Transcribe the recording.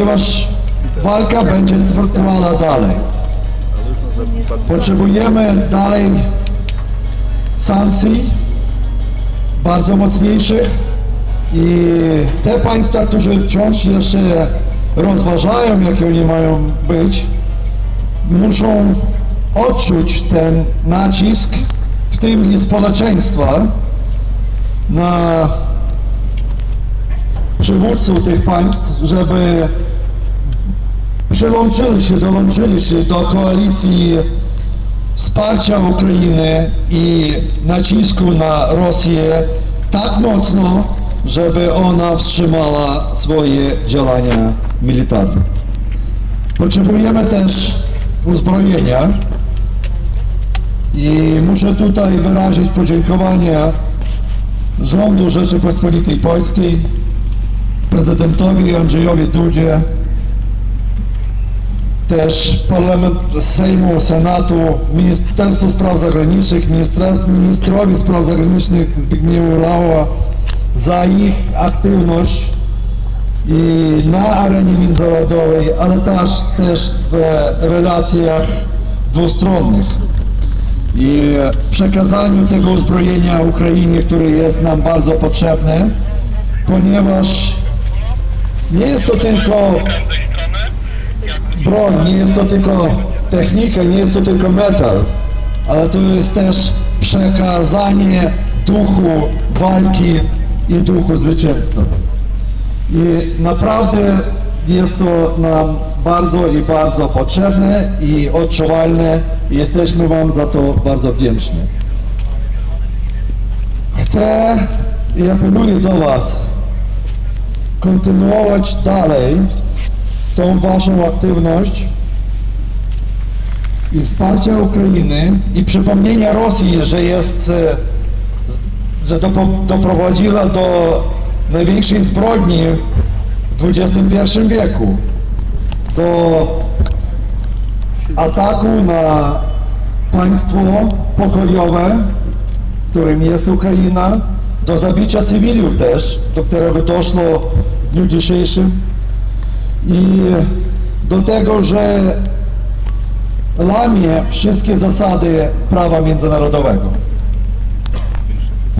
ponieważ walka będzie tr- trwała dalej. Potrzebujemy dalej sankcji bardzo mocniejszych i te państwa, którzy wciąż jeszcze rozważają, jakie oni mają być, muszą odczuć ten nacisk, w tym i społeczeństwa, na przywódców tych państw, żeby przyłączyli się, dołączyli się do koalicji wsparcia Ukrainy i nacisku na Rosję tak mocno, żeby ona wstrzymała swoje działania militarne. Potrzebujemy też uzbrojenia i muszę tutaj wyrazić podziękowanie rządu Rzeczypospolitej Polskiej, prezydentowi Andrzejowi Dudzie, też Parlament Sejmu, Senatu, Ministerstwu Spraw Zagranicznych, ministrowi spraw zagranicznych Zbigniewu Laua za ich aktywność i na arenie międzynarodowej, ale też, też w relacjach dwustronnych. I przekazaniu tego uzbrojenia Ukrainie, które jest nam bardzo potrzebne, ponieważ nie jest to tylko broń, nie jest to tylko technika, nie jest to tylko metal, ale to jest też przekazanie duchu walki i duchu zwycięstwa. I naprawdę jest to nam bardzo i bardzo potrzebne i odczuwalne i jesteśmy Wam za to bardzo wdzięczni. Chcę i apeluję do Was kontynuować dalej tą Waszą aktywność i wsparcia Ukrainy i przypomnienia Rosji, że jest, e, że doprowadziła do największej zbrodni w XXI wieku, do ataku na państwo pokojowe, którym jest Ukraina, do zabicia cywilów też, do którego doszło w dniu dzisiejszym i do tego, że łamie wszystkie zasady prawa międzynarodowego.